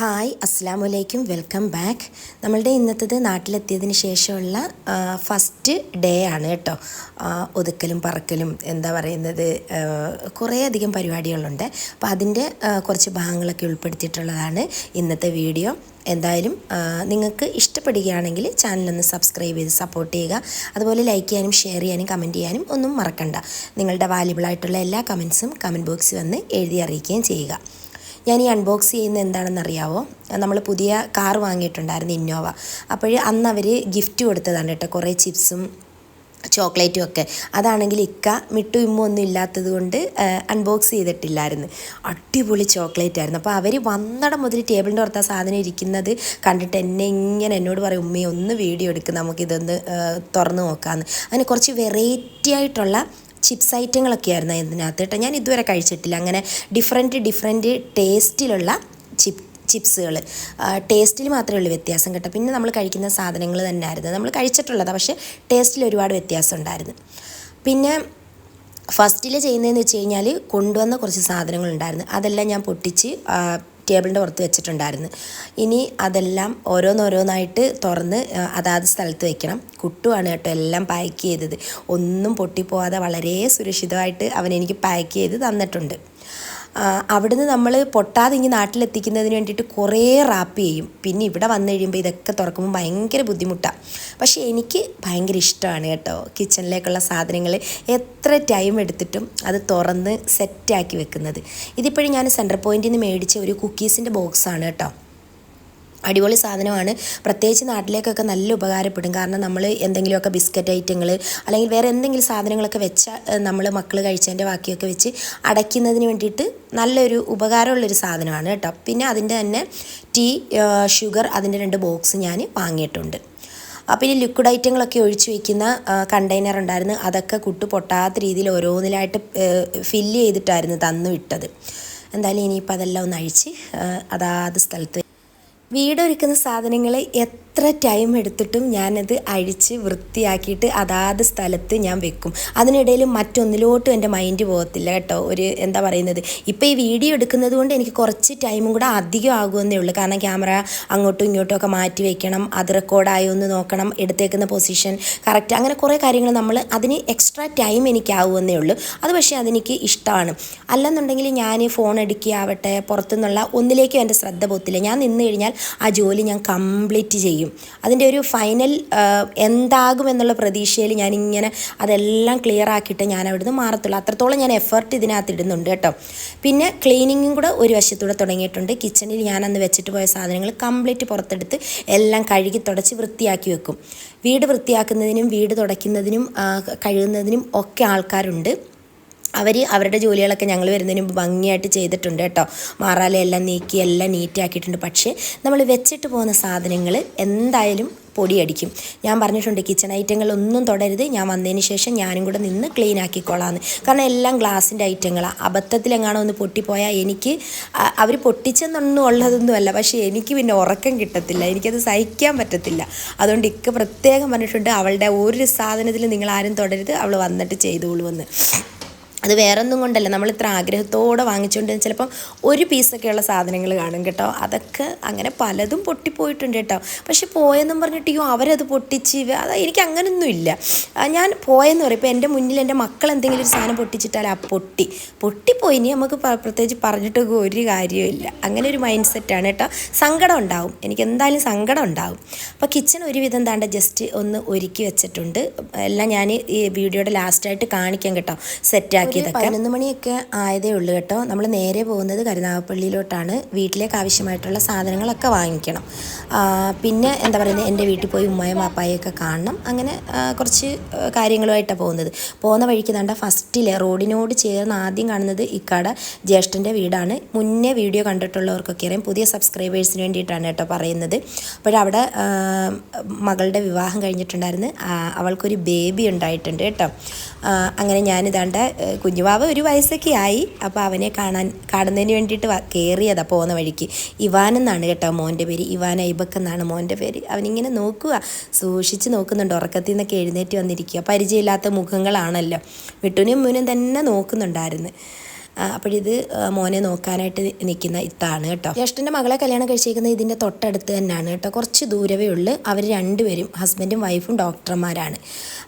Hi അസ്സാം വലൈക്കും welcome back. നമ്മളുടെ ഇന്നത്തത് നാട്ടിലെത്തിയതിന് ശേഷമുള്ള ഫസ്റ്റ് ഡേ ആണ് കേട്ടോ. ഒതുക്കലും പറക്കലും എന്താ പറയുന്നത് കുറേയധികം പരിപാടികളുണ്ട്. അപ്പോൾ അതിന്റെ കുറച്ച് ഭാഗങ്ങളൊക്കെ ഉൾപ്പെടുത്തിയിട്ടുള്ളതാണ് ഇന്നത്തെ വീഡിയോ. എന്തായാലും നിങ്ങൾക്ക് ഇഷ്ടപ്പെടുകയാണെങ്കിൽ ചാനലൊന്ന് സബ്സ്ക്രൈബ് ചെയ്ത് സപ്പോർട്ട് ചെയ്യുക. അതുപോലെ ലൈക്ക് ചെയ്യാനും ഷെയർ ചെയ്യാനും കമന്റ് ചെയ്യാനും ഒന്നും മറക്കണ്ട. നിങ്ങളുടെ വാല്യബിളായിട്ടുള്ള എല്ലാ കമൻസും കമന്റ് ബോക്സിൽ വന്ന് എഴുതി അറിയിക്കുകയും ചെയ്യുക. ഞാൻ ഈ അൺബോക്സ് ചെയ്യുന്ന എന്താണെന്ന് അറിയാവോ നമ്മൾ പുതിയ കാർ വാങ്ങിയിട്ടുണ്ടായിരുന്നു ഇന്നോവ അപ്പോൾ അന്ന് അവർ ഗിഫ്റ്റ് കൊടുത്തതാണ് കേട്ടോ കുറേ ചിപ്സും ചോക്ലേറ്റും ഒക്കെ. അതാണെങ്കിൽ ഇക്ക മിട്ടു ഇമ്മും ഒന്നും ഇല്ലാത്തത് കൊണ്ട് അൺബോക്സ് ചെയ്തിട്ടില്ലായിരുന്നു. അടിപൊളി ചോക്ലേറ്റ് ആയിരുന്നു. അപ്പോൾ അവർ വന്നട മുതൽ ടേബിളിന്റെ പുറത്ത് ആ സാധനം ഇരിക്കുന്നത് കണ്ടിട്ട് എന്നെ ഇങ്ങനെ എന്നോട് പറയും ഉമ്മയെ ഒന്ന് വീഡിയോ എടുക്കും നമുക്കിതൊന്ന് തുറന്ന് നോക്കാമെന്ന് അങ്ങനെ കുറച്ച് വെറൈറ്റി ആയിട്ടുള്ള ചിപ്സ് ഐറ്റങ്ങളൊക്കെ ആയിരുന്നു ഇതിനകത്ത് കേട്ടോ ഞാൻ ഇതുവരെ കഴിച്ചിട്ടില്ല. അങ്ങനെ ഡിഫറെന്റ് ഡിഫറെന്റ് ടേസ്റ്റിലുള്ള ചിപ് ചിപ്സുകൾ ടേസ്റ്റിൽ മാത്രമേ ഉള്ളൂ വ്യത്യാസം കേട്ടോ. പിന്നെ നമ്മൾ കഴിക്കുന്ന സാധനങ്ങൾ തന്നെ ആയിരുന്നു നമ്മൾ കഴിച്ചിട്ടുള്ളത്. പക്ഷേ ടേസ്റ്റിൽ ഒരുപാട് വ്യത്യാസം ഉണ്ടായിരുന്നു. പിന്നെ ഫസ്റ്റിൽ ചെയ്യുന്നതെന്ന് വെച്ച് കഴിഞ്ഞാൽ കൊണ്ടുവന്ന കുറച്ച് സാധനങ്ങളുണ്ടായിരുന്നു. അതെല്ലാം ഞാൻ പൊട്ടിച്ച് ടേബിളിന്റെ പുറത്ത് വെച്ചിട്ടുണ്ടായിരുന്നു. ഇനി അതെല്ലാം ഓരോന്നോരോന്നായിട്ട് തുറന്ന് അതാത് സ്ഥലത്ത് വെക്കണം. കുട്ടുവാണ് കേട്ടോ എല്ലാം പാക്ക് ചെയ്തത്. ഒന്നും പൊട്ടിപ്പോവാതെ വളരെ സുരക്ഷിതമായിട്ട് അവൻ എനിക്ക് പാക്ക് ചെയ്ത് തന്നിട്ടുണ്ട്. അവിടുന്ന് നമ്മൾ പൊട്ടാതെ ഇങ്ങ് നാട്ടിലെത്തിക്കുന്നതിന് വേണ്ടിയിട്ട് കുറേ റാപ്പ് ചെയ്യും. പിന്നെ ഇവിടെ വന്നു കഴിയുമ്പോൾ ഇതൊക്കെ തുറക്കുമ്പോൾ ഭയങ്കര ബുദ്ധിമുട്ടാണ് പക്ഷേ എനിക്ക് ഭയങ്കര ഇഷ്ടമാണ് കേട്ടോ കിച്ചണിലേക്കുള്ള സാധനങ്ങൾ എത്ര ടൈം എടുത്തിട്ടും അത് തുറന്ന് സെറ്റാക്കി വെക്കുന്നത്. ഇതിപ്പോഴും ഞാൻ സെന്റർ പോയിന്റിൽ നിന്ന് മേടിച്ച ഒരു കുക്കീസിന്റെ ബോക്സാണ് കേട്ടോ. അടിപൊളി സാധനമാണ്. പ്രത്യേകിച്ച് നാട്ടിലേക്കൊക്കെ നല്ല ഉപകാരപ്പെടും. കാരണം നമ്മൾ എന്തെങ്കിലുമൊക്കെ ബിസ്ക്കറ്റ് ഐറ്റങ്ങൾ അല്ലെങ്കിൽ വേറെ എന്തെങ്കിലും സാധനങ്ങളൊക്കെ വെച്ച നമ്മൾ മക്കൾ കഴിച്ചതിന്റെ ബാക്കിയൊക്കെ വെച്ച് അടയ്ക്കുന്നതിന് വേണ്ടിയിട്ട് നല്ലൊരു ഉപകാരമുള്ളൊരു സാധനമാണ് കേട്ടോ. പിന്നെ അതിന്റെ തന്നെ ടീ ഷുഗർ അതിന്റെ രണ്ട് ബോക്സ് ഞാൻ വാങ്ങിയിട്ടുണ്ട്. പിന്നെ ലിക്വിഡ് ഐറ്റങ്ങളൊക്കെ ഒഴിച്ചു വയ്ക്കുന്ന കണ്ടെയ്നർ ഉണ്ടായിരുന്നു. അതൊക്കെ കുട്ടു പൊട്ടാത്ത രീതിയിൽ ഓരോന്നിലായിട്ട് ഫില്ല് ചെയ്തിട്ടായിരുന്നു തന്നു വിട്ടത്. എന്തായാലും ഇനിയിപ്പോൾ അതെല്ലാം ഒന്ന് അഴിച്ച് അതാത് സ്ഥലത്ത് വീടൊരുക്കുന്ന സാധനങ്ങൾ എത്ര ടൈം എടുത്തിട്ടും ഞാനത് അഴിച്ച് വൃത്തിയാക്കിയിട്ട് അതാത് സ്ഥലത്ത് ഞാൻ വെക്കും. അതിനിടയിൽ മറ്റൊന്നിലോട്ടും എന്റെ മൈൻഡ് പോകത്തില്ല കേട്ടോ. ഒരു എന്താ പറയുന്നത്? ഇപ്പോൾ ഈ വീഡിയോ എടുക്കുന്നത് കൊണ്ട് എനിക്ക് കുറച്ച് ടൈമും കൂടെ അധികം ആകുമെന്നേ ഉള്ളൂ. കാരണം ക്യാമറ അങ്ങോട്ടും ഇങ്ങോട്ടും ഒക്കെ മാറ്റി വെക്കണം. അത് റെക്കോർഡായോ എന്ന് നോക്കണം. എടുത്തേക്കുന്ന പൊസിഷൻ കറക്റ്റ് അങ്ങനെ കുറേ കാര്യങ്ങൾ നമ്മൾ അതിന് എക്സ്ട്രാ ടൈം എനിക്കാവുമെന്നേ ഉള്ളൂ. അത് പക്ഷേ അതെനിക്ക് ഇഷ്ടമാണ് അല്ലെന്നുണ്ടെങ്കിൽ ഞാൻ ഫോൺ എടുക്കുകയാവട്ടെ പുറത്തുനിന്നുള്ള ഒന്നിലേക്കും എന്റെ ശ്രദ്ധ പോകത്തില്ല. ഞാൻ നിന്ന് കഴിഞ്ഞാൽ ആ ജോലി ഞാൻ കംപ്ലീറ്റ് ചെയ്യും. അതിന്റെ ഒരു ഫൈനൽ എന്താകും എന്നുള്ള പ്രതീക്ഷയിൽ ഞാനിങ്ങനെ അതെല്ലാം ക്ലിയർ ആക്കിയിട്ട് ഞാൻ അവിടുന്ന് മാറത്തുള്ളൂ. അത്രത്തോളം ഞാൻ എഫേർട്ട് ഇതിനകത്ത് ഇടുന്നുണ്ട് കേട്ടോ. പിന്നെ ക്ലീനിങ്ങും കൂടെ ഒരു വശത്തൂടെ തുടങ്ങിയിട്ടുണ്ട്. കിച്ചണിൽ ഞാൻ അന്ന് വെച്ചിട്ട് പോയ സാധനങ്ങൾ കംപ്ലീറ്റ് പുറത്തെടുത്ത് എല്ലാം കഴുകി തുടച്ച് വൃത്തിയാക്കി വെക്കും. വീട് വൃത്തിയാക്കുന്നതിനും വീട് തുടയ്ക്കുന്നതിനും കഴുകുന്നതിനും ഒക്കെ ആൾക്കാരുണ്ട്. അവർ അവരുടെ ജോലികളൊക്കെ ഞങ്ങൾ വരുന്നതിന് മുമ്പ് ഭംഗിയായിട്ട് ചെയ്തിട്ടുണ്ട് കേട്ടോ. മാറാലെല്ലാം നീക്കി എല്ലാം നീറ്റാക്കിയിട്ടുണ്ട് പക്ഷേ നമ്മൾ വെച്ചിട്ട് പോകുന്ന സാധനങ്ങൾ എന്തായാലും പൊടിയടിക്കും. ഞാൻ പറഞ്ഞിട്ടുണ്ട് കിച്ചൺ ഐറ്റങ്ങളൊന്നും തുടരുത്. ഞാൻ വന്നതിന് ശേഷം ഞാനും കൂടെ നിന്ന് ക്ലീൻ ആക്കിക്കോളാന്ന്. കാരണം എല്ലാം ഗ്ലാസിന്റെ ഐറ്റങ്ങളാണ് അബദ്ധത്തിലെങ്ങാണോ ഒന്ന് പൊട്ടിപ്പോയാൽ എനിക്ക് അവർ പൊട്ടിച്ചെന്നൊന്നും ഉള്ളതൊന്നുമല്ല. പക്ഷേ എനിക്ക് പിന്നെ ഉറക്കം കിട്ടത്തില്ല. എനിക്കത് സഹിക്കാൻ പറ്റത്തില്ല. അതുകൊണ്ട് ഇക്ക പ്രത്യേകം പറഞ്ഞിട്ടുണ്ട് അവളുടെ ഒരു സാധനത്തിൽ നിങ്ങൾ ആരും തുടരുത്. അവൾ വന്നിട്ട് ചെയ്തോളുമെന്ന് അത് വേറെ ഒന്നും കൊണ്ടല്ല. നമ്മൾ ഇത്ര ആഗ്രഹത്തോടെ വാങ്ങിച്ചുകൊണ്ട് ചിലപ്പം ഒരു പീസൊക്കെയുള്ള സാധനങ്ങൾ കാണും കേട്ടോ. അതൊക്കെ അങ്ങനെ പലതും പൊട്ടിപ്പോയിട്ടുണ്ട് കേട്ടോ. പക്ഷെ പോയെന്നും പറഞ്ഞിട്ട് അയ്യോ അവരത് പൊട്ടിച്ച് അത് എനിക്ക് അങ്ങനൊന്നും ഇല്ല. ഞാൻ പോയെന്ന് പറയും. ഇപ്പോൾ എന്റെ മുന്നിൽ എന്റെ മക്കൾ എന്തെങ്കിലും ഒരു സാധനം പൊട്ടിച്ചിട്ടാൽ ആ പൊട്ടി. പൊട്ടിപ്പോയി. ഇനി നമുക്ക് പ്രത്യേകിച്ച് പറഞ്ഞിട്ട് ഒരു കാര്യമില്ല അങ്ങനെ ഒരു മൈൻഡ് സെറ്റാണ് കേട്ടോ. സങ്കടം ഉണ്ടാവും. എനിക്ക് എന്തായാലും സങ്കടം ഉണ്ടാവും. അപ്പോൾ കിച്ചൺ ഒരുവിധം താണ്ട ജസ്റ്റ് ഒന്ന് ഒരുക്കി വെച്ചിട്ടുണ്ട്. എല്ലാം ഞാൻ ഈ വീഡിയോയുടെ ലാസ്റ്റായിട്ട് കാണിക്കാം കേട്ടോ. സെറ്റാക്കിയതൊക്കെ പതിനൊന്ന് മണിയൊക്കെ ആയതേ ഉള്ളൂ കേട്ടോ. നമ്മൾ നേരെ പോകുന്നത് കരുനാഗപ്പള്ളിയിലോട്ടാണ്. വീട്ടിലേക്ക് ആവശ്യമായിട്ടുള്ള സാധനങ്ങളൊക്കെ വാങ്ങിക്കണം. പിന്നെ എന്താ പറയുന്നത് എന്റെ വീട്ടിൽ പോയി ഉമ്മയും മാപ്പായൊക്കെ കാണണം. അങ്ങനെ കുറച്ച് കാര്യങ്ങളുമായിട്ടാണ് പോകുന്നത്. പോകുന്ന വഴിക്ക് കണ്ട ഫസ്റ്റിൽ റോഡിനോട് ചേർന്ന് ആദ്യം കാണുന്നത് ഇക്കാട ജ്യേഷ്ഠന്റെ വീടാണ്. മുന്നേ വീഡിയോ കണ്ടിട്ടുള്ളവർക്കൊക്കെ അറിയാം പുതിയ സബ്സ്ക്രൈബേഴ്സിന് വേണ്ടിയിട്ടാണ് കേട്ടോ പറയുന്നത്. അപ്പോഴവിടെ മകളുടെ വിവാഹം കഴിഞ്ഞിട്ടുണ്ടായിരുന്നു. അവൾക്കൊരു ബേബി ഉണ്ടായിട്ടുണ്ട് കേട്ടോ. അങ്ങനെ ഞാനിതാണ്ട് കുഞ്ഞുവാവ് ഒരു വയസ്സൊക്കെ ആയി. അപ്പോൾ അവനെ കാണാൻ കാണുന്നതിന് വേണ്ടിയിട്ട് കയറിയതാ പോകുന്ന വഴിക്ക്. ഇവാൻ എന്നാണ് കേട്ടോ മോന്റെ പേര്. ഇവാൻ ഐബക്ക് എന്നാണ് മോന്റെ പേര്. അവനിങ്ങനെ നോക്കുക സൂക്ഷിച്ച് നോക്കുന്നുണ്ട്. ഉറക്കത്തിൽ നിന്നൊക്കെ എഴുന്നേറ്റ് വന്നിരിക്കുക പരിചയമില്ലാത്ത മുഖങ്ങളാണല്ലോ. വിട്ടുനും മുനും തന്നെ നോക്കുന്നുണ്ടായിരുന്നു. അപ്പോഴിത് മോനെ നോക്കാനായിട്ട് നിൽക്കുന്ന ഇത്താണ് കേട്ടോ. ജ്യേഷ്ഠന്റെ മകളെ കല്യാണം കഴിച്ചിരിക്കുന്നത് ഇതിന്റെ തൊട്ടടുത്ത് തന്നെയാണ് കേട്ടോ. കുറച്ച് ദൂരവേ ഉള്ളു. അവർ രണ്ടുപേരും ഹസ്ബൻഡും വൈഫും ഡോക്ടർമാരാണ്.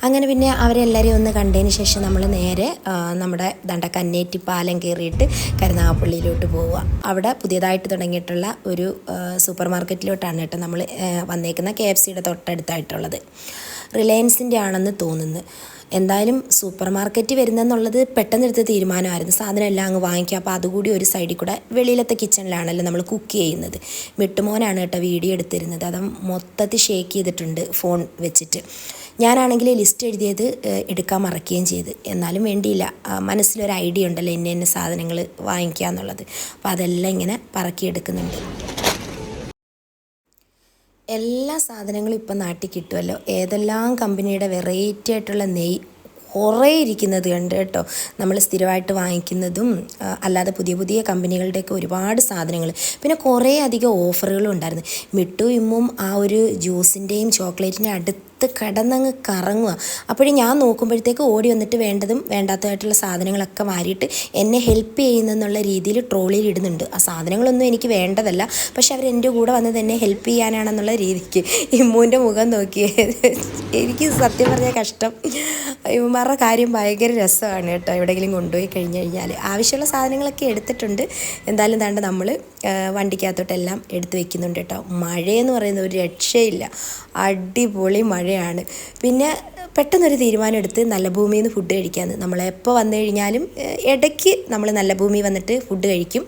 അങ്ങനെ പിന്നെ അവരെല്ലാവരെയും ഒന്ന് കണ്ടതിന് ശേഷം നമ്മൾ നേരെ നമ്മുടെ ദണ്ട കന്നേറ്റി പാലം കയറിയിട്ട് കരുനാഗപ്പള്ളിയിലോട്ട് പോവുക. അവിടെ പുതിയതായിട്ട് തുടങ്ങിയിട്ടുള്ള ഒരു സൂപ്പർ മാർക്കറ്റിലോട്ടാണ് കേട്ടോ നമ്മൾ വന്നേക്കുന്ന കെ എഫ് സിയുടെ തൊട്ടടുത്തായിട്ടുള്ളത്. റിലയൻസിന്റെ ആണെന്ന് തോന്നുന്നു. എന്തായാലും സൂപ്പർ മാർക്കറ്റ് വരുന്നെന്നുള്ളത് പെട്ടെന്നെടുത്ത തീരുമാനമായിരുന്നു. സാധനം എല്ലാം അങ്ങ് വാങ്ങിക്കുക. അപ്പോൾ അതുകൂടി ഒരു സൈഡിൽ കൂടെ വെളിയിലത്തെ കിച്ചണിലാണല്ലോ നമ്മൾ കുക്ക് ചെയ്യുന്നത്. മിട്ടുമോനാണ് കേട്ടോ വീഡിയോ എടുത്തിരുന്നത്. അത് മൊത്തത്തിൽ ഷേക്ക് ചെയ്തിട്ടുണ്ട് ഫോൺ വെച്ചിട്ട്. ഞാനാണെങ്കിൽ ലിസ്റ്റ് എഴുതിയത് എടുക്കാൻ മറക്കുകയും ചെയ്ത്. എന്നാലും വേണ്ടിയില്ല. മനസ്സിലൊരു ഐഡിയ ഉണ്ടല്ലോ ഇന്ന സാധനങ്ങൾ വാങ്ങിക്കുക എന്നുള്ളത്. അപ്പോൾ അതെല്ലാം ഇങ്ങനെ പറക്കിയെടുക്കുന്നുണ്ട്. എല്ലാ സാധനങ്ങളും ഇപ്പം നാട്ടിൽ കിട്ടുമല്ലോ. ഏതെല്ലാം കമ്പനിയുടെ വെറൈറ്റി ആയിട്ടുള്ള നെയ് കുറേ ഇരിക്കുന്നത് കണ്ട് കേട്ടോ. നമ്മൾ സ്ഥിരമായിട്ട് വാങ്ങിക്കുന്നതും അല്ലാതെ പുതിയ പുതിയ കമ്പനികളുടെയൊക്കെ ഒരുപാട് സാധനങ്ങൾ. പിന്നെ കുറേ അധികം ഓഫറുകളും ഉണ്ടായിരുന്നു. മിട്ടു ഇമ്മും ആ ഒരു ജ്യൂസിന്റെയും ചോക്ലേറ്റിന്റെ അടുത്ത് കിടന്നങ്ങ് കറങ്ങുക. അപ്പോഴും ഞാൻ നോക്കുമ്പോഴത്തേക്ക് ഓടി വന്നിട്ട് വേണ്ടതും വേണ്ടാത്തതായിട്ടുള്ള സാധനങ്ങളൊക്കെ മാറിയിട്ട് എന്നെ ഹെൽപ്പ് ചെയ്യുന്നെന്നുള്ള രീതിയിൽ ട്രോളിയിൽ ഇടുന്നുണ്ട്. ആ സാധനങ്ങളൊന്നും എനിക്ക് വേണ്ടതല്ല. പക്ഷെ അവർ എന്റെ കൂടെ വന്നത് എന്നെ ഹെൽപ്പ് ചെയ്യാനാണെന്നുള്ള രീതിക്ക് ഇമ്മൂന്റെ മുഖം നോക്കി. എനിക്ക് സത്യം പറഞ്ഞാൽ കഷ്ടം. ഇവന്മാരുടെ കാര്യം ഭയങ്കര രസമാണ് കേട്ടോ എവിടെയെങ്കിലും കൊണ്ടുപോയി കഴിഞ്ഞ് കഴിഞ്ഞാൽ. ആവശ്യമുള്ള സാധനങ്ങളൊക്കെ എടുത്തിട്ടുണ്ട്. എന്തായാലും താണ്ട് നമ്മൾ വണ്ടിക്കകത്തോട്ടെല്ലാം എടുത്ത് വെക്കുന്നുണ്ട് കേട്ടോ. മഴയെന്ന് പറയുന്നത് ഒരു രക്ഷയില്ല. അടിപൊളി മഴയാണ് പിന്നെ പെട്ടെന്നൊരു തീരുമാനം എടുത്ത് നല്ല ഭൂമിയിൽ നിന്ന് ഫുഡ് കഴിക്കാമെന്ന് നമ്മളെപ്പോൾ വന്നു കഴിഞ്ഞാലും ഇടയ്ക്ക് നമ്മൾ നല്ല ഭൂമി വന്നിട്ട് ഫുഡ് കഴിക്കും.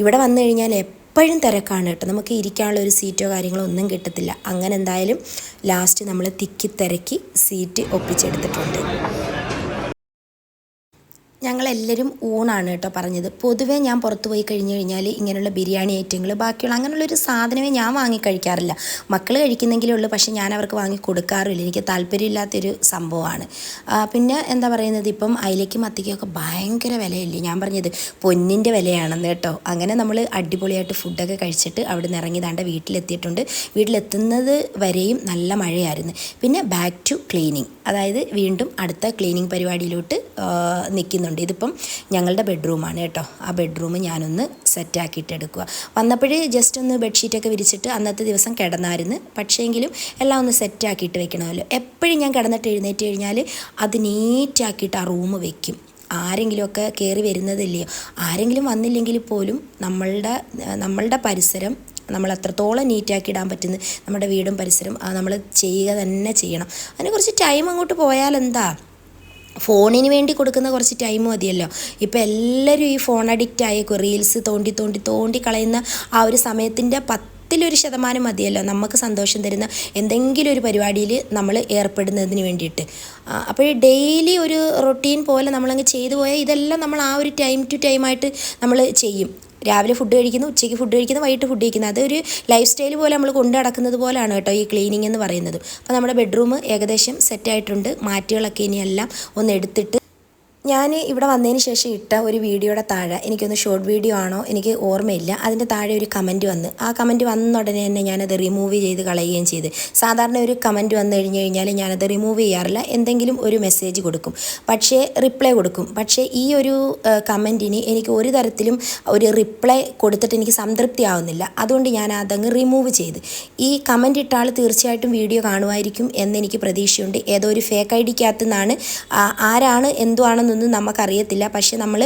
ഇവിടെ വന്നു കഴിഞ്ഞാൽ എപ്പോഴും തിരക്കാണ് കേട്ടോ. നമുക്ക് ഇരിക്കാനുള്ള ഒരു സീറ്റോ കാര്യങ്ങളോ ഒന്നും കിട്ടത്തില്ല. അങ്ങനെ എന്തായാലും ലാസ്റ്റ് നമ്മൾ തിക്കി തിരക്കി സീറ്റ് ഒപ്പിച്ചെടുത്തിട്ടുണ്ട്. ഞങ്ങളെല്ലാവരും ഊണാണ് കേട്ടോ പറഞ്ഞത്. പൊതുവേ ഞാൻ പുറത്ത് പോയി കഴിഞ്ഞ് കഴിഞ്ഞാൽ ഇങ്ങനെയുള്ള ബിരിയാണി ഐറ്റങ്ങൾ ബാക്കിയുള്ള അങ്ങനെയുള്ളൊരു സാധനമേ ഞാൻ വാങ്ങി കഴിക്കാറില്ല. മക്കൾ കഴിക്കുന്നെങ്കിലേ ഉള്ളൂ പക്ഷേ ഞാൻ അവർക്ക് വാങ്ങി കൊടുക്കാറില്ല എനിക്ക് താല്പര്യമില്ലാത്തൊരു സംഭവമാണ്. പിന്നെ എന്താ പറയുന്നത്? ഇപ്പം അയിലേക്കും മത്തിക്കൊക്കെ ഭയങ്കര വിലയല്ലേ? ഞാൻ പറഞ്ഞത് പൊന്നിന്റെ വിലയാണെന്ന് കേട്ടോ. അങ്ങനെ നമ്മൾ അടിപൊളിയായിട്ട് ഫുഡൊക്കെ കഴിച്ചിട്ട് അവിടെ നിന്ന് ഇറങ്ങി ദാണ്ട വീട്ടിലെത്തിയിട്ടുണ്ട്. വീട്ടിലെത്തുന്നത് വരെയും നല്ല മഴയായിരുന്നു. പിന്നെ ബാക്ക് ടു ക്ലീനിങ് അതായത് വീണ്ടും അടുത്ത ക്ലീനിങ് പരിപാടിയിലോട്ട് നിൽക്കുന്നുണ്ട് ഇതിപ്പം ഞങ്ങളുടെ ബെഡ്റൂമാണ് കേട്ടോ. ആ ബെഡ്റൂം ഞാനൊന്ന് സെറ്റാക്കിയിട്ട് എടുക്കുക വന്നപ്പോഴേ ജസ്റ്റ് ഒന്ന് ബെഡ്ഷീറ്റൊക്കെ വിരിച്ചിട്ട് അന്നത്തെ ദിവസം കിടന്നായിരുന്നു. പക്ഷേങ്കിലും എല്ലാം ഒന്ന് സെറ്റാക്കിയിട്ട് വെക്കണമല്ലോ. എപ്പോഴും ഞാൻ കിടന്നിട്ട് എഴുന്നേറ്റ് കഴിഞ്ഞാൽ അത് നീറ്റാക്കിയിട്ട് ആ റൂം വെക്കും. ആരെങ്കിലുമൊക്കെ കയറി വരുന്നതില്ലയോ ആരെങ്കിലും വന്നില്ലെങ്കിൽ പോലും നമ്മളുടെ നമ്മളുടെ പരിസരം നമ്മൾ അത്രത്തോളം നീറ്റാക്കി ഇടാൻ പറ്റുന്ന നമ്മുടെ വീടും പരിസരം നമ്മൾ ചെയ്യുക തന്നെ ചെയ്യണം. അതിന് കുറച്ച് ടൈം അങ്ങോട്ട് പോയാൽ എന്താ ഫോണിന് വേണ്ടി കൊടുക്കുന്ന കുറച്ച് ടൈം മതിയല്ലോ. ഇപ്പോൾ എല്ലാവരും ഈ ഫോൺ അഡിക്റ്റ് ആയേക്കും റീൽസ് തോണ്ടി തോണ്ടി തോണ്ടി കളയുന്ന ആ ഒരു സമയത്തിന്റെ പത്തിലൊരു ശതമാനം മതിയല്ലോ നമുക്ക് സന്തോഷം തരുന്ന എന്തെങ്കിലും ഒരു പരിപാടിയിൽ നമ്മൾ ഏർപ്പെടുന്നതിന് വേണ്ടിയിട്ട്. അപ്പോൾ ഡെയിലി ഒരു റൊട്ടീൻ പോലെ നമ്മളങ്ങ് ചെയ്തു പോയാൽ ഇതെല്ലാം നമ്മൾ ആ ഒരു ടൈം ടു ടൈമായിട്ട് നമ്മൾ ചെയ്യും. രാവിലെ ഫുഡ് കഴിക്കുന്നു ഉച്ചയ്ക്ക് ഫുഡ് കഴിക്കുന്നു വൈകിട്ട് ഫുഡ് കഴിക്കുന്നു. അതൊരു ലൈഫ് സ്റ്റൈൽ പോലെ നമ്മൾ കൊണ്ടു നടക്കുന്നത് പോലെയാണ് കേട്ടോ ഈ ക്ലീനിങ് എന്ന് പറയുന്നത്. അപ്പോൾ നമ്മുടെ ബെഡ്റൂം ഏകദേശം സെറ്റായിട്ടുണ്ട് മാറ്റുകളൊക്കെ ഇനിയെല്ലാം ഒന്ന് എടുത്തിട്ട് ഞാൻ ഇവിടെ വന്നതിന് ശേഷം ഇട്ട ഒരു വീഡിയോയുടെ താഴെ എനിക്കൊന്ന് ഷോർട്ട് വീഡിയോ ആണോ എനിക്ക് ഓർമ്മയില്ല. അതിന്റെ താഴെ ഒരു കമന്റ് വന്ന്. ആ കമന്റ് വന്ന ഉടനെ തന്നെ ഞാനത് റിമൂവ് ചെയ്ത് കളയുകയും ചെയ്ത്. സാധാരണ ഒരു കമന്റ് വന്നു കഴിഞ്ഞ് കഴിഞ്ഞാൽ ഞാനത് റിമൂവ് ചെയ്യാറില്ല. എന്തെങ്കിലും ഒരു മെസ്സേജ് കൊടുക്കും. പക്ഷേ റിപ്ലൈ കൊടുക്കും. പക്ഷേ ഈ ഒരു കമന്റിന് എനിക്ക് ഒരു തരത്തിലും ഒരു റിപ്ലൈ കൊടുത്തിട്ട് എനിക്ക് സംതൃപ്തി ആവുന്നില്ല. അതുകൊണ്ട് ഞാൻ അതങ്ങ് റിമൂവ് ചെയ്ത്. ഈ കമന്റ് ഇട്ട ആൾ തീർച്ചയായിട്ടും വീഡിയോ കാണുമായിരിക്കും എന്നെനിക്ക് പ്രതീക്ഷയുണ്ട്. ഏതോ ഒരു ഫേക്ക് ഐ ഡിക്കകത്ത് ആരാണ് ആരാണ് എന്തുവാണെന്നൊന്നും നമുക്കറിയത്തില്ല. പക്ഷെ നമ്മൾ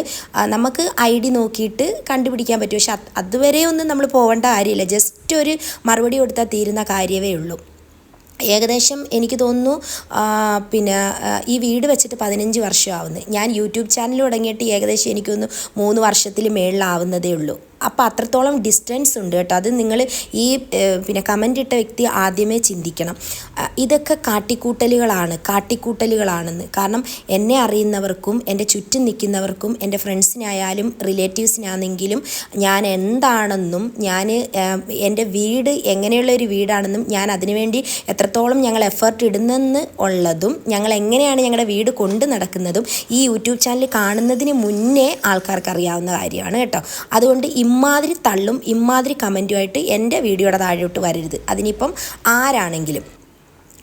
നമുക്ക് ഐ ഡി നോക്കിയിട്ട് കണ്ടുപിടിക്കാൻ പറ്റും. പക്ഷെ അതുവരെ ഒന്നും നമ്മൾ പോകേണ്ട കാര്യമില്ല. ജസ്റ്റ് ഒരു മറുപടി കൊടുത്താൽ തീരുന്ന കാര്യമേ ഉള്ളൂ. ഏകദേശം എനിക്ക് തോന്നുന്നു പിന്നെ ഈ വീട് വെച്ചിട്ട് പതിനഞ്ച് വർഷമാവുന്നു. ഞാൻ യൂട്യൂബ് ചാനൽ തുടങ്ങിയിട്ട് ഏകദേശം എനിക്കൊന്ന് മൂന്ന് വർഷത്തിൽ മേളിലാവുന്നതേ ഉള്ളൂ. അപ്പോൾ അത്രത്തോളം ഡിസ്റ്റൻസ് ഉണ്ട് കേട്ടോ. അത് നിങ്ങൾ ഈ പിന്നെ കമന്റ് ഇട്ട വ്യക്തി ആദ്യമേ ചിന്തിക്കണം. ഇതൊക്കെ കാട്ടിക്കൂട്ടലുകളാണ് കാട്ടിക്കൂട്ടലുകളാണെന്ന്. കാരണം എന്നെ അറിയുന്നവർക്കും എന്റെ ചുറ്റും നിൽക്കുന്നവർക്കും എന്റെ ഫ്രണ്ട്സിനായാലും റിലേറ്റീവ്സിനാണെങ്കിലും ഞാൻ എന്താണെന്നും ഞാൻ എന്റെ വീട് എങ്ങനെയുള്ള ഒരു വീടാണെന്നും ഞാൻ അതിനുവേണ്ടി എത്രത്തോളം ഞങ്ങൾ എഫേർട്ട് ഇടുന്നെന്ന് ഉള്ളതും ഞങ്ങൾ എങ്ങനെയാണ് ഞങ്ങളുടെ വീട് കൊണ്ട് നടക്കുന്നതും ഈ യൂട്യൂബ് ചാനൽ കാണുന്നതിന് മുന്നേ ആൾക്കാർക്ക് അറിയാവുന്ന കാര്യമാണ് കേട്ടോ. അതുകൊണ്ട് ഇമ്മാതിരി തള്ളും ഇമ്മാതിരി കമന്റുമായിട്ട് എന്റെ വീഡിയോയുടെ താഴോട്ട് വരരുത്. അതിനിപ്പം ആരാണെങ്കിലും.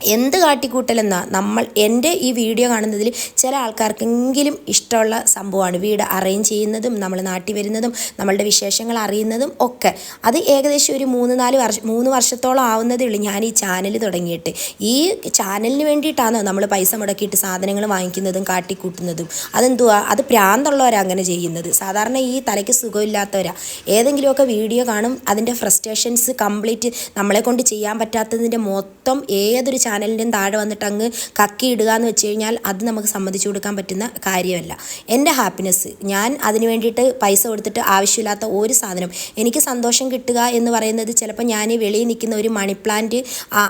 എന്ത് കാട്ടിക്കൂട്ടലെന്നാ നമ്മൾ എന്റെ ഈ വീഡിയോ കാണുന്നതിൽ ചില ആൾക്കാർക്കെങ്കിലും ഇഷ്ടമുള്ള സംഭവമാണ്. വീട് അറേഞ്ച് ചെയ്യുന്നതും നമ്മൾ നാട്ടിൽ വരുന്നതും നമ്മളുടെ വിശേഷങ്ങൾ അറിയുന്നതും ഒക്കെ. അത് ഏകദേശം ഒരു മൂന്ന് നാല് വർഷം മൂന്ന് വർഷത്തോളം ആവുന്നതേ ഉള്ളൂ ഞാൻ ഈ ചാനൽ തുടങ്ങിയിട്ട്. ഈ ചാനലിന് വേണ്ടിയിട്ടാണ് നമ്മൾ പൈസ മുടക്കിയിട്ട് സാധനങ്ങൾ വാങ്ങിക്കുന്നതും കാട്ടിക്കൂട്ടുന്നതും. അതെന്തുവാ? അത് പ്രാന്തുള്ളവരാണ് അങ്ങനെ ചെയ്യുന്നത്. സാധാരണ ഈ തലയ്ക്ക് സുഖമില്ലാത്തവരാ. ഏതെങ്കിലുമൊക്കെ വീഡിയോ കാണും അതിന്റെ ഫ്രസ്ട്രേഷൻസ് കംപ്ലീറ്റ് നമ്മളെ കൊണ്ട് ചെയ്യാൻ പറ്റാത്തതിന്റെ മൊത്തം ഏതൊരു ചാനലിന്റെയും താഴെ വന്നിട്ട് അങ്ങ് കക്കി ഇടുക എന്ന് വെച്ച് കഴിഞ്ഞാൽ അത് നമുക്ക് സമ്മതിച്ചു കൊടുക്കാൻ പറ്റുന്ന കാര്യമല്ല. എന്റെ ഹാപ്പിനെസ് ഞാൻ അതിന് വേണ്ടിയിട്ട് പൈസ കൊടുത്തിട്ട് ആവശ്യമില്ലാത്ത ഒരു സാധനം. എനിക്ക് സന്തോഷം കിട്ടുക എന്ന് പറയുന്നത് ചിലപ്പോൾ ഞാൻ വെളിയിൽ നിൽക്കുന്ന ഒരു മണി പ്ലാന്റ്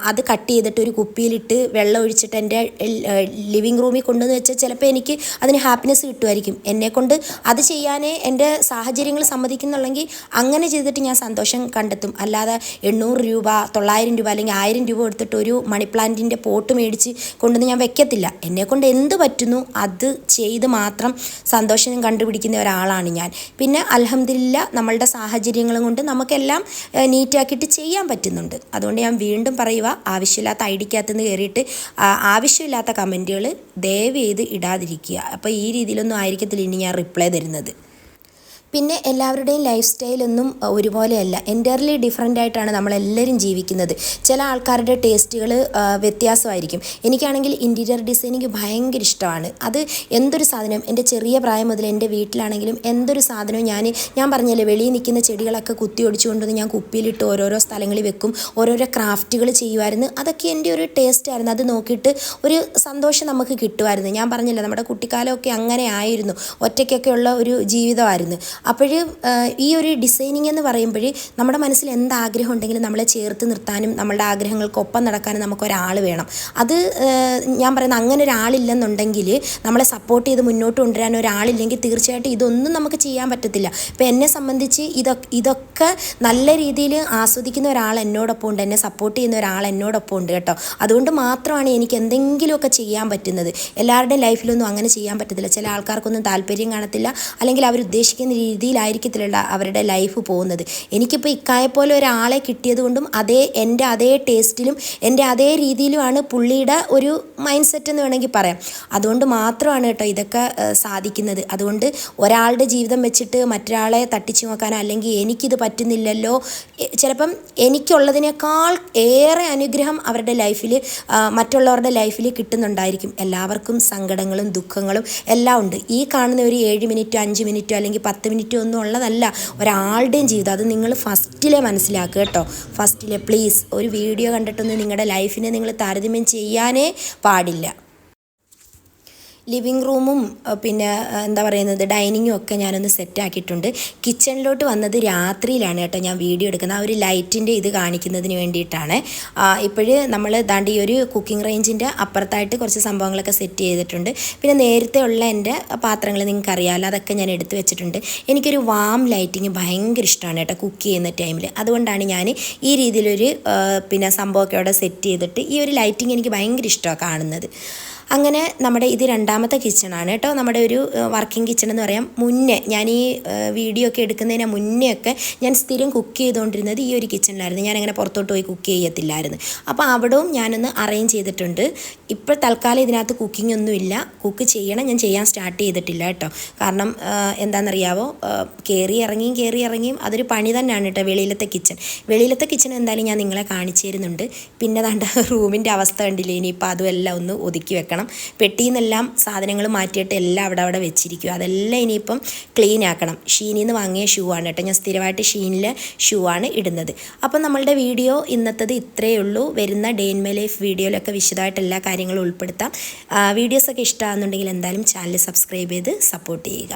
അത് കട്ട് ചെയ്തിട്ട് ഒരു കുപ്പിയിലിട്ട് വെള്ളം ഒഴിച്ചിട്ട് എന്റെ ലിവിങ് റൂമിൽ കൊണ്ടുവന്ന് വെച്ചാൽ ചിലപ്പോൾ എനിക്ക് അതിന് ഹാപ്പിനെസ് കിട്ടുമായിരിക്കും. എന്നെക്കൊണ്ട് അത് ചെയ്യാനേ എന്റെ സാഹചര്യങ്ങൾ സമ്മതിക്കുന്നുള്ളെങ്കിൽ അങ്ങനെ ചെയ്തിട്ട് ഞാൻ സന്തോഷം കണ്ടെത്തും. അല്ലാതെ എണ്ണൂറ് രൂപ തൊള്ളായിരം രൂപ അല്ലെങ്കിൽ ആയിരം രൂപ കൊടുത്തിട്ട് ഒരു മണി പ്ലാന്റിന്റെ പോട്ട് മേടിച്ച് കൊണ്ടുവന്ന് ഞാൻ വെക്കത്തില്ല. എന്നെക്കൊണ്ട് എന്ത് പറ്റുന്നു? അത് ചെയ്ത് മാത്രം സന്തോഷം കണ്ടുപിടിക്കുന്ന ഒരാളാണ് ഞാൻ. പിന്നെ അലഹമില്ല നമ്മളുടെ സാഹചര്യങ്ങളും കൊണ്ട് നമുക്കെല്ലാം നീറ്റാക്കിയിട്ട് ചെയ്യാൻ പറ്റുന്നുണ്ട്. അതുകൊണ്ട് ഞാൻ വീണ്ടും പറയുക ആവശ്യമില്ലാത്ത ഐ ഡിക്കകത്തുനിന്ന് കയറിയിട്ട് ആവശ്യമില്ലാത്ത കമന്റുകൾ ദയവ് ചെയ്ത് ഇടാതിരിക്കുക. അപ്പോൾ ഈ രീതിയിലൊന്നും ആയിരിക്കത്തില്ല ഇനി ഞാൻ റിപ്ലൈ തരുന്നത്. പിന്നെ എല്ലാവരുടെയും ലൈഫ് സ്റ്റൈലൊന്നും ഒരുപോലെയല്ല. എന്റയർലി ഡിഫറെന്റ് ആയിട്ടാണ് നമ്മളെല്ലാവരും ജീവിക്കുന്നത്. ചില ആൾക്കാരുടെ ടേസ്റ്റുകൾ വ്യത്യാസമായിരിക്കും. എനിക്കാണെങ്കിൽ ഇന്റീരിയർ ഡിസൈനിങ് ഭയങ്കര ഇഷ്ടമാണ്. അത് എന്തൊരു സാധനം എന്റെ ചെറിയ പ്രായം മുതൽ എന്റെ വീട്ടിലാണെങ്കിലും എന്തൊരു സാധനവും ഞാൻ ഞാൻ പറഞ്ഞല്ലേ വെളിയിൽ നിൽക്കുന്ന ചെടികളൊക്കെ കുത്തി ഒടിച്ചുകൊണ്ടുവന്ന് ഞാൻ കുപ്പിയിലിട്ട് ഓരോരോ സ്ഥലങ്ങളിൽ വെക്കും ഓരോരോ ക്രാഫ്റ്റുകൾ ചെയ്യുമായിരുന്നു. അതൊക്കെ എന്റെ ഒരു ടേസ്റ്റ് ആയിരുന്നു. അത് നോക്കിയിട്ട് ഒരു സന്തോഷം നമുക്ക് കിട്ടുമായിരുന്നു. ഞാൻ പറഞ്ഞില്ല നമ്മുടെ കുട്ടിക്കാലമൊക്കെ അങ്ങനെ ആയിരുന്നു. ഒറ്റയ്ക്കൊക്കെയുള്ള ഒരു ജീവിതമായിരുന്നു. അപ്പോൾ ഈ ഒരു ഡിസൈനിങ് എന്ന് പറയുമ്പോൾ നമ്മുടെ മനസ്സിൽ എന്ത് ആഗ്രഹം ഉണ്ടെങ്കിലും നമ്മളെ ചേർത്ത് നിർത്താനും നമ്മളുടെ ആഗ്രഹങ്ങൾക്കൊപ്പം നടക്കാനും നമുക്കൊരാൾ വേണം. അത് ഞാൻ പറയുന്നത് അങ്ങനെ ഒരാളില്ലെന്നുണ്ടെങ്കിൽ നമ്മളെ സപ്പോർട്ട് ചെയ്ത് മുന്നോട്ട് കൊണ്ടുവരാൻ ഒരാളില്ലെങ്കിൽ തീർച്ചയായിട്ടും ഇതൊന്നും നമുക്ക് ചെയ്യാൻ പറ്റത്തില്ല. ഇപ്പം എന്നെ സംബന്ധിച്ച് ഇതൊക്കെ ഇതൊക്കെ നല്ല രീതിയിൽ ആസ്വദിക്കുന്ന ഒരാൾ എന്നോടൊപ്പം ഉണ്ട് എന്നെ സപ്പോർട്ട് ചെയ്യുന്ന ഒരാൾ എന്നോടൊപ്പം ഉണ്ട് കേട്ടോ. അതുകൊണ്ട് മാത്രമാണ് എനിക്ക് എന്തെങ്കിലുമൊക്കെ ചെയ്യാൻ പറ്റുന്നത്. എല്ലാവരുടെയും ലൈഫിലൊന്നും അങ്ങനെ ചെയ്യാൻ പറ്റത്തില്ല. ചില ആൾക്കാർക്കൊന്നും താല്പര്യം കാണത്തില്ല. അല്ലെങ്കിൽ അവർ ഉദ്ദേശിക്കുന്ന രീതിയിലായിരിക്കത്തില്ല അവരുടെ ലൈഫ് പോകുന്നത്. എനിക്കിപ്പോൾ ഇക്കായെപ്പോലെ ഒരാളെ കിട്ടിയത് കൊണ്ടും അതേ എന്റെ അതേ ടേസ്റ്റിലും എന്റെ അതേ രീതിയിലുമാണ് പുള്ളിയുടെ ഒരു മൈൻഡ് സെറ്റ് എന്ന് വേണമെങ്കിൽ പറയാം. അതുകൊണ്ട് മാത്രമാണ് കേട്ടോ ഇതൊക്കെ സാധിക്കുന്നത്. അതുകൊണ്ട് ഒരാളുടെ ജീവിതം വെച്ചിട്ട് മറ്റൊരാളെ തട്ടിച്ചു നോക്കാനോ അല്ലെങ്കിൽ എനിക്കിത് പറ്റുന്നില്ലല്ലോ ചിലപ്പം എനിക്കുള്ളതിനേക്കാൾ ഏറെ അനുഗ്രഹം അവരുടെ ലൈഫിൽ മറ്റുള്ളവരുടെ ലൈഫിൽ കിട്ടുന്നുണ്ടായിരിക്കും. എല്ലാവർക്കും സങ്കടങ്ങളും ദുഃഖങ്ങളും എല്ലാം ഉണ്ട്. ഈ കാണുന്ന ഒരു ഏഴ് മിനിറ്റോ അഞ്ച് മിനിറ്റോ അല്ലെങ്കിൽ പത്ത് മിനിറ്റ് ഒന്നും ഉള്ളതല്ല. ഒരാളുടെയും ജീവിതം. അത് നിങ്ങൾ ഫസ്റ്റിലെ മനസ്സിലാക്കുക കേട്ടോ. ഫസ്റ്റിലെ പ്ലീസ് ഒരു വീഡിയോ കണ്ടിട്ടൊന്നും നിങ്ങളുടെ ലൈഫിനെ നിങ്ങൾ താരതമ്യം ചെയ്യാനേ പാടില്ല. ലിവിങ് റൂമും പിന്നെ എന്താ പറയുന്നത് ഡൈനിങ്ങും ഒക്കെ ഞാനൊന്ന് സെറ്റാക്കിയിട്ടുണ്ട്. കിച്ചണിലോട്ട് വന്നത് രാത്രിയിലാണ് കേട്ടോ ഞാൻ വീഡിയോ എടുക്കുന്നത്. ആ ഒരു ലൈറ്റിന്റെ ഇത് കാണിക്കുന്നതിന് വേണ്ടിയിട്ടാണ്. ഇപ്പോഴ് നമ്മൾ ദാണ്ട് ഈ ഒരു കുക്കിംഗ് റേഞ്ചിന്റെ അപ്പുറത്തായിട്ട് കുറച്ച് സംഭവങ്ങളൊക്കെ സെറ്റ് ചെയ്തിട്ടുണ്ട്. പിന്നെ നേരത്തെ ഉള്ള എന്റെ പാത്രങ്ങൾ നിങ്ങൾക്ക് അറിയാമല്ലോ അതൊക്കെ ഞാൻ എടുത്തു വെച്ചിട്ടുണ്ട്. എനിക്കൊരു വാം ലൈറ്റിങ് ഭയങ്കര ഇഷ്ടമാണ് കേട്ടോ കുക്ക് ചെയ്യുന്ന ടൈമിൽ. അതുകൊണ്ടാണ് ഞാൻ ഈ രീതിയിലൊരു പിന്നെ സംഭവമൊക്കെ അവിടെ സെറ്റ് ചെയ്തിട്ട് ഈ ഒരു ലൈറ്റിങ് എനിക്ക് ഭയങ്കര ഇഷ്ടമാണ് കാണുന്നത്. അങ്ങനെ നമ്മുടെ ഇത് രണ്ടാമത്തെ കിച്ചണാണ് കേട്ടോ. നമ്മുടെ ഒരു വർക്കിംഗ് കിച്ചൺ എന്ന് പറയാം. മുന്നേ ഞാൻ ഈ വീഡിയോ ഒക്കെ എടുക്കുന്നതിന് മുന്നേ ഒക്കെ ഞാൻ സ്ഥിരം കുക്ക് ചെയ്തുകൊണ്ടിരുന്നത് ഈ ഒരു കിച്ചണിലായിരുന്നു ഞാൻ അങ്ങനെ പുറത്തോട്ട് പോയി കുക്ക് ചെയ്യത്തില്ലായിരുന്നു. അപ്പോൾ അവിടവും ഞാനൊന്ന് അറേഞ്ച് ചെയ്തിട്ടുണ്ട്. ഇപ്പോൾ തൽക്കാലം ഇതിനകത്ത് കുക്കിംഗ് ഒന്നുമില്ല കുക്ക് ചെയ്യണം. ഞാൻ ചെയ്യാൻ സ്റ്റാർട്ട് ചെയ്തിട്ടില്ല കേട്ടോ. കാരണം എന്താണെന്നറിയാവോ? കയറി ഇറങ്ങിയും കയറി ഇറങ്ങിയും അതൊരു പണി തന്നെയാണ് കേട്ടോ വെളിയിലത്തെ കിച്ചൺ വെളിയിലത്തെ കിച്ചൺ എന്തായാലും ഞാൻ നിങ്ങളെ കാണിച്ചു തരുന്നുണ്ട്. പിന്നെ ദാണ്ട റൂമിന്റെ അവസ്ഥ കണ്ടില്ലേ? ഇനിയിപ്പോൾ അതും എല്ലാം ഒന്ന് ഒതുക്കി വെക്കണം. പെട്ടിയിൽ സാധനങ്ങൾ മാറ്റിയിട്ട് എല്ലാം അവിടെ അവിടെ വെച്ചിരിക്കും. അതെല്ലാം ഇനിയിപ്പം ക്ലീൻ ആക്കണം. ഷീനിൽ നിന്ന് വാങ്ങിയ ഷൂ ആണ് കേട്ടോ. ഞാൻ സ്ഥിരമായിട്ട് ഷീനിലെ ഷൂ ആണ് ഇടുന്നത്. അപ്പം നമ്മളുടെ വീഡിയോ ഇന്നത്തത് ഇത്രയേ ഉള്ളൂ. വരുന്ന ഡേ ഇൻ മൈ ലൈഫ് വീഡിയോയിലൊക്കെ വിശദമായിട്ട് എല്ലാ കാര്യങ്ങളും ഉൾപ്പെടുത്താം. വീഡിയോസൊക്കെ ഇഷ്ടമാകുന്നുണ്ടെങ്കിൽ എന്തായാലും ചാനൽ സബ്സ്ക്രൈബ് ചെയ്ത് സപ്പോർട്ട് ചെയ്യുക.